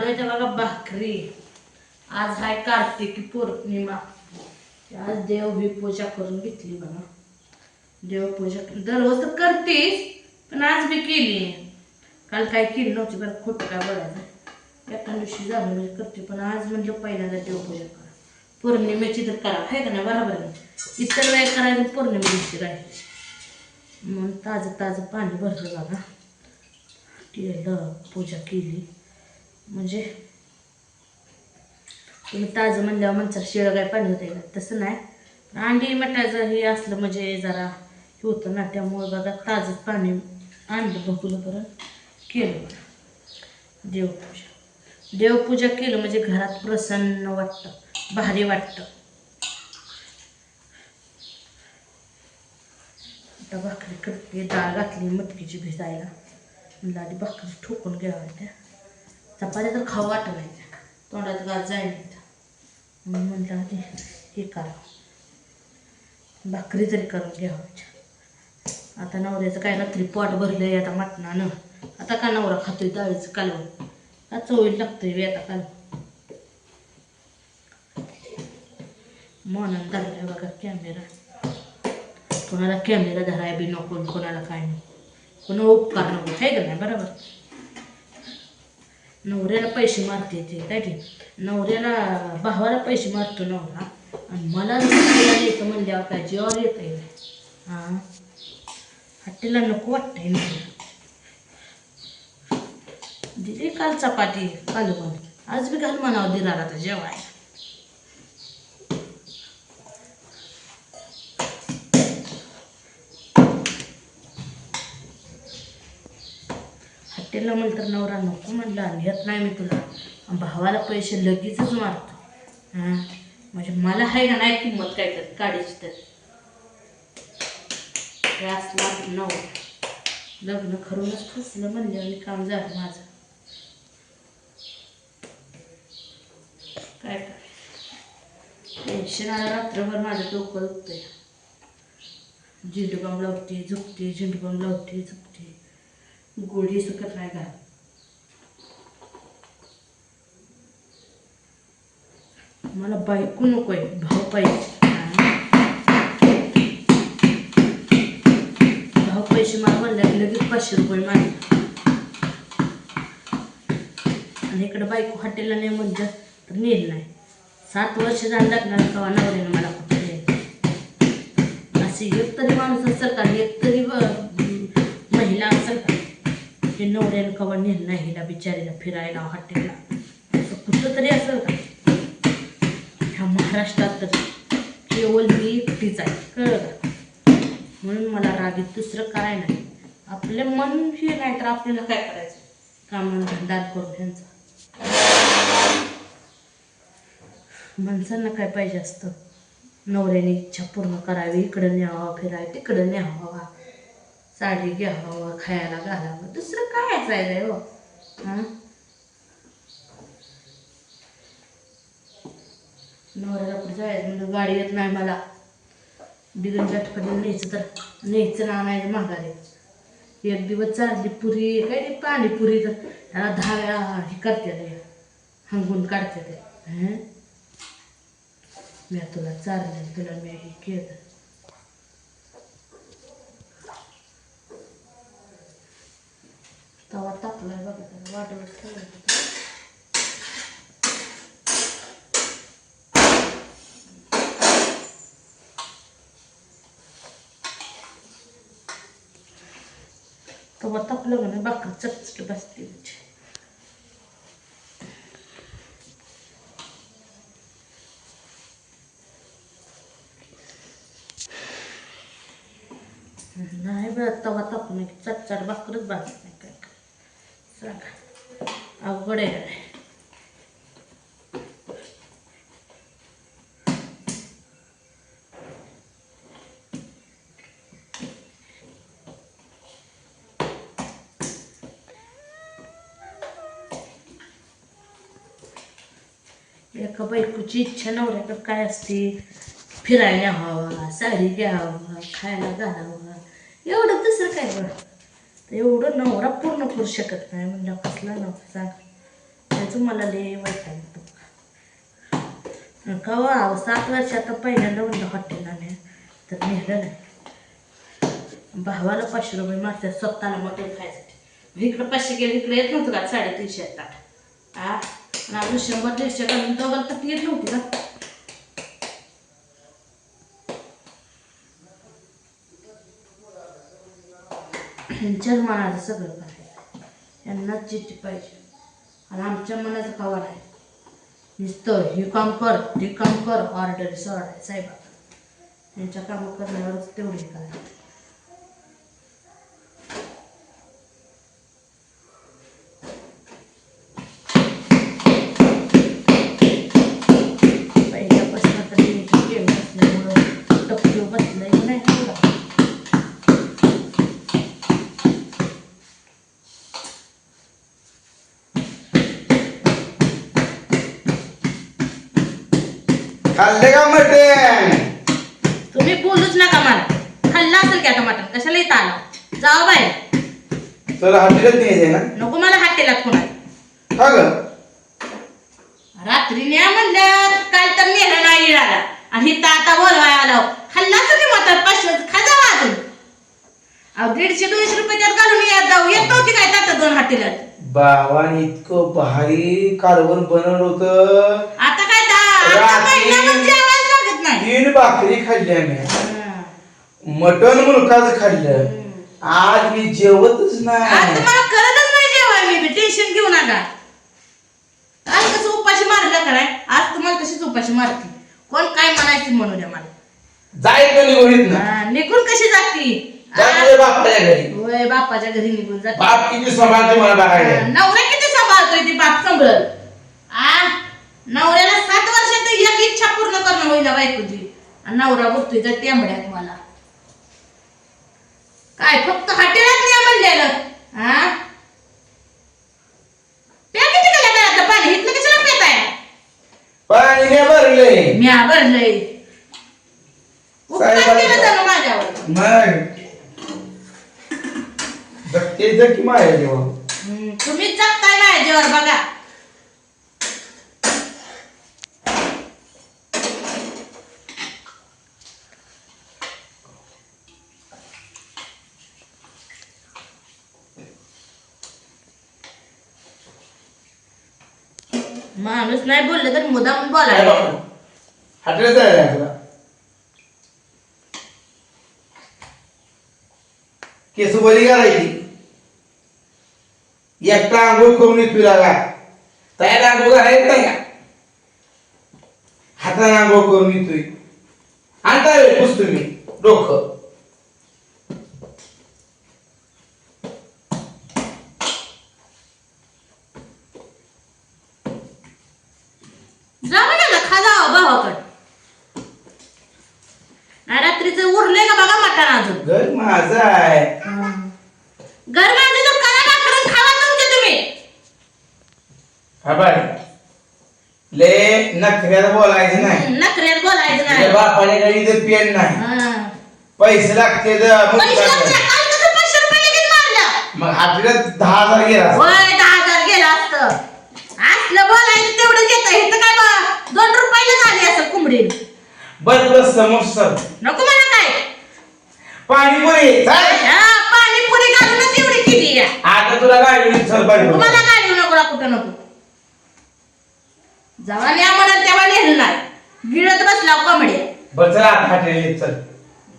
चालू बघा भाकरी. आज हाय कार्तिकी पौर्णिमा. आज देवही पूजा करून घेतली बघा. देवपूजा दररोज तर करतेच पण आज मी केली काल काय केली नव्हती बरं खोटं काय बोलायचं. एका दिवशी झालं म्हणजे करते पण आज म्हणलं पहिल्यांदा देवपूजा करा. पौर्णिमेची तर करा आहे का नाही? बरोबर नाही इतर वेळ करायला पौर्णिमे दिवशी राहील म्हणून ताजं ताजं पाणी भरलं बघा. केलं पूजा केली. म्हणजे तुम्ही ताजं म्हणल्यावर म्हणता शिळं काय पाणी होतं का? तसं नाही. अंडी मटाचं हे असलं म्हणजे जरा हे होतं ना त्यामुळे बघा ताजंच पाणी आणलं बघूलं बरं केलं बरं. देवपूजा. देवपूजा केलं म्हणजे घरात प्रसन्न वाटतं भारी वाटतं. आता भाकरी करते डाळ घातली मटकीची भिजायला म्हणलं आधी भाकरी ठोकून घ्यावं त्या. चपात्या तर खाऊ वाटत नाही तोंडात गाज जाईल मी म्हटलं आधी हे करावं भाकरी तरी करून घ्यावं आता नवऱ्याचं काय रात्री पोट भरलंय आता मटणानं. आता का नवरा खातोय डाळीचं कालवण? का चवळी लागतोय आता काल म्हणून धरलाय बघा कॅमेरा कोणाला कॅमेरा धराय बी नको कोणाला काय नाही. कोणा उपकार नको आहे का नाही? बरोबर. नवऱ्याला पैसे मारते ते काय की नवऱ्याला भावाला पैसे मारतो नवरा. आणि मला जर म्हणल्यावर काय? जेव्हा येतं येईल हां? हट्टीला नको वाटतंय ना? दिली काल चपाती कालवण आज बी घाल म्हणावं दिराला आता जेवाय हॉटेलला म्हणतर तर नवरा नको म्हणला नेत नाही मी तुला. भावाला पैसे लगेचच मारतो. हां? म्हणजे मला आहे का नाही किंमत काय तर काढायची तर. असला नवरा. लग्न खरूनच फसलं म्हणल्यावर काम झालं माझं. काय काय टेन्शन आलं रात्रभर माझं डोकं दुखतंय. झेंडूबाम लावते झुकते झेंडूबाम लावते झुकते. गोडी सुकत नाही का? मला बायको नको आहे पाहिजे भाव पैसे मला म्हणले की लगेच पाचशे रुपये मागे. आणि इकडे बायको हॉटेलला नाही म्हणजे तर नेल नाही. सात वर्ष झालं लागणार कवा नवऱ्यानं मला कुठे अशी एक तरी माणूस असेल का? एक तरी हे नवऱ्यानं कवा नेलं नाही हिला बिचारीला फिरायला हॉटेलला. असं कुठं तरी असं का ह्या महाराष्ट्रात तर केवळ मी एकटीच आहे कळलं का? म्हणून मला रागीत दुसरं काय नाही. आपले मन हे नाही तर आपल्याला काय करायचं? कामं धंदा करून ह्यांचा. माणसांना काय पाहिजे असतं? नवऱ्याने इच्छा पूर्ण करावी इकडं न्यावा फिरावी तिकडं न्यावा. साडी घ्यावं खायला घालावं. दुसरं काय असायचं हो? हां? नवऱ्याला कुठे जायचं? म्हणजे गाडी येत नाही मला. बिगन झटपटीने न्यायचं तर न्यायचं ना नाही माघारी. एक दिवस चालली पुरी काय ते पाणीपुरी तर त्याला दहा वेळा हे करते ते हंगून काढते ते. हं? मी तुला चालले तुला मी हे केलं. तवा आहे बघा त्याला वाटवत ठेवायचं तवा तापलं म्हणून बाकर चटचट बसते त्याची. नाही बरं तवा तापून चटचट भाकरच भाजत नाही सांगा अवघड आहे. एका बायकोची इच्छा नवऱ्याकडे काय असते? फिरायला हवा साडी घ्यावं खायला घालावा. एवढं दुसरं काय बरं? एवढं नवरा पूर्ण करू शकत नाही म्हणलं कसला नवरा? सांग त्याचं मला लय वैताग येतो कवा सात वर्षात पहिल्यांदा म्हणलं हॉटेलला नाही तर नेलं नाही. भावाला पाचशे रुपये मागतात स्वतःला मटण खायसाठी इकडं पाचशे गेले इकडे येत नव्हतं का? साडेतीनशे ताट हा आणि अजून शंभर दीडशे घालून दोघांना तर येत नव्हती का? यांच्याच मनाचं सगळं करायचं. यांनाच चिठ्ठी पाहिजे. आणि आमच्या मनाचं कवा नाही नुसतं हे काम कर ते काम कर ऑर्डर सोडाय साहेबा त्यांच्या कामं करण्यावरच तेवढे करायचं. खाल्ले का मटण? तुम्ही बोलूच नका मला. खाल्ला असेल की आता मटण? कशाला इथं आला? जावा बाहेर. तुला हॉटेलच न्यायचंय ना? नको मला हाटेलात कोणा का ग. रात्री न्या म्हणलं काल तर नेलं नाही इळाला आणि इथं आता बोलवाय आला. खाल्ला असेल की मटण? पाचशे खा जावा अजून. अहो दीडशे दोनशे रुपये त्यात घालून येत जाऊ. येत नव्हती काय ताट दोन हाटेलात बाबाने इतकं भारी कारवण बनवलं होतं. जेवायला लागत नाही. तीन भाकरी खाल्ली आम्ही हा. मटण मुलकाच खाल्लं. आज मी जेवतच आज नाही तुम्हाला करतच नाही जेवाय मी टेन्शन घेऊ नका आज कसं उपाशी मारलं कराय आज तुम्हाला कशीच उपाशी मारते? कोण काय म्हणायचं म्हणू द्या मला. जाईल का निघून ना हा, निघून कशी जाती? बापाच्या घरी. होय बापाच्या घरी निघून जाते. बाप किती सांभाळते मला बघायला. नवरा किती सांभाळतोय ती बाप सांभाळ आ नवऱ्याला सात वर्षात एक इच्छा करणं होईल बायकोची आणि नवरा बघतोय तर टेंबड्यात मला. काय फक्त हॉटेलात नाही म्हणलेलं हा प्या किती गेल्या घरातलं पाणी? इथलं कशाला पेताय पाणी भरलंय. मी भरलंय. उपकार साहेबांचं- केलं जाणं माझ्यावर. मग जगते जग की माया जेव्हा हम्म, तुम्हीच जगताय माझ्यावर बघा. माणूस नाही बोललं तर मुदाम बोलायला जायला आहे तुला केस बरी करायची एकटा आंघोळ करून येतो लागा. तयार आंघोळ नाही का? हाताने आंघोळ करून येतोय. आणता पुसतो मी. डोकं जावं ना खा जावं भावाकड नाही रात्रीचं उरलंय का बघा मटण अजून घर माझं आहे घर माझं तर करा टाकून खावा तुमचे तुम्ही खबर ले नखऱ्याला बोलायचं नाही. हम्म, नखऱ्यात बोलायचं नाही. बापाने काही तर पेन नाही. हा. पैसे लागते तर मग पैसे काय? लागले. काल कसं पाचशे रुपये लगेच मारलं? मग आपल्याला दहा हजार गेला होय दहा हजार गेलं असतं. असलं बोलायचं तेवढं घेतं हे तर काय बा, दोन रुपयाला झाली असं कोंबडी बस बस समोसा नको मला काय. पाणीपुरी चाल. हा, पाणीपुरी घालूनच एवढी किती या आता तुला गाडी चल पाणीपुरी तुम्हाला गाडी नको ना कुठं नको. जेव्हा न्या म्हणा तेव्हा नेलं नाही गिळत बसला कोंबड्या बस चला आता हॉटेल चल.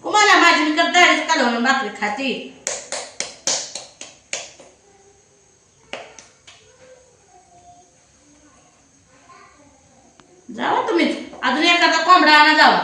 तुम्हाला माझी मी करता कालवून भाकरी खाती. जावा तुम्हीच अजून एखादा कोंबडा आणा जावा.